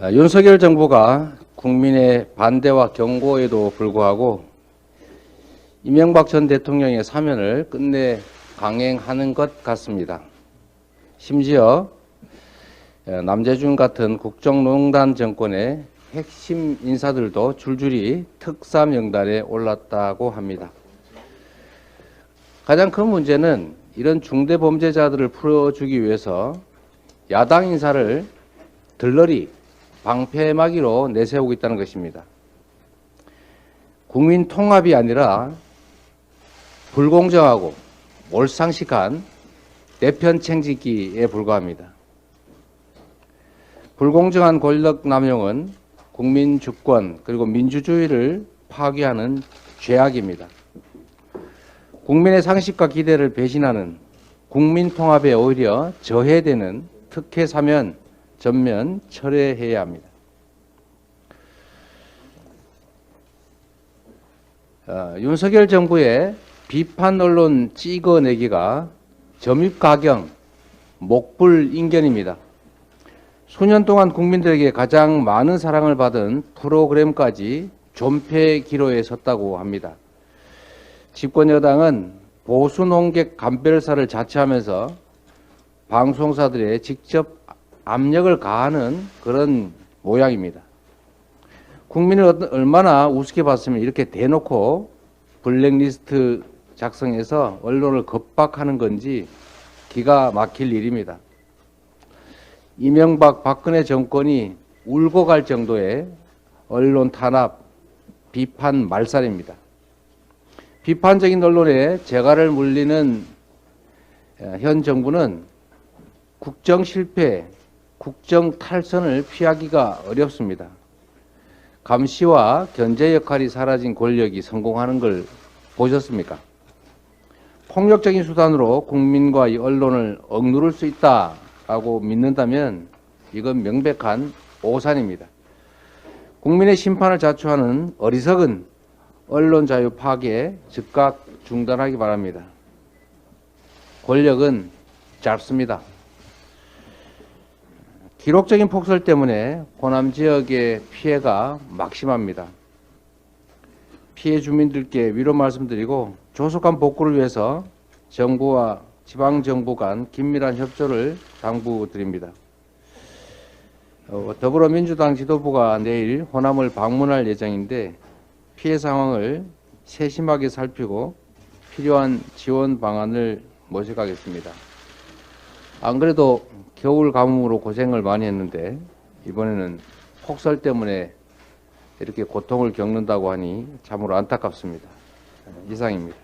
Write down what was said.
아, 윤석열 정부가 국민의 반대와 경고에도 불구하고 이명박 전 대통령의 사면을 끝내 강행하는 것 같습니다. 심지어 어, 남재준 같은 국정농단 정권의 핵심 인사들도 줄줄이 특사 명단에 올랐다고 합니다. 가장 큰 문제는 이런 중대 범죄자들을 풀어주기 위해서 야당 인사를 들러리 방패막이로 내세우고 있다는 것입니다. 국민 통합이 아니라 불공정하고 몰상식한 내편 챙기기에 불과합니다. 불공정한 권력 남용은 국민 주권 그리고 민주주의를 파괴하는 죄악입니다. 국민의 상식과 기대를 배신하는 국민 통합에 오히려 저해되는 특혜 사면 전면 철회해야 합니다. 어, 윤석열 정부의 비판 언론 찍어내기가 점입가경, 목불 인견입니다. 수년 동안 국민들에게 가장 많은 사랑을 받은 프로그램까지 존폐 기로에 섰다고 합니다. 집권 여당은 보수 농객 감별사를 자처하면서 방송사들에 직접 압력을 가하는 그런 모양입니다. 국민을 얼마나 우습게 봤으면 이렇게 대놓고 블랙리스트 작성해서 언론을 겁박하는 건지 기가 막힐 일입니다. 이명박 박근혜 정권이 울고 갈 정도의 언론 탄압, 비판 말살입니다. 비판적인 언론에 재갈을 물리는 어, 현 정부는 국정 실패, 국정 탈선을 피하기가 어렵습니다. 감시와 견제 역할이 사라진 권력이 성공하는 걸 보셨습니까? 폭력적인 수단으로 국민과 이 언론을 억누를 수 있다라고 믿는다면 이건 명백한 오산입니다. 국민의 심판을 자초하는 어리석은 언론 자유 파괴 즉각 중단하기 바랍니다. 권력은 짧습니다. 기록적인 폭설 때문에 호남 지역의 피해가 막심합니다. 피해 주민들께 위로 말씀드리고 조속한 복구를 위해서 정부와 지방 정부 간 긴밀한 협조를 당부드립니다. 어, 더불어민주당 지도부가 내일 호남을 방문할 예정인데 피해 상황을 세심하게 살피고 필요한 지원 방안을 모색하겠습니다. 안 그래도 겨울 가뭄으로 고생을 많이 했는데 이번에는 폭설 때문에 이렇게 고통을 겪는다고 하니 참으로 안타깝습니다. 이상입니다.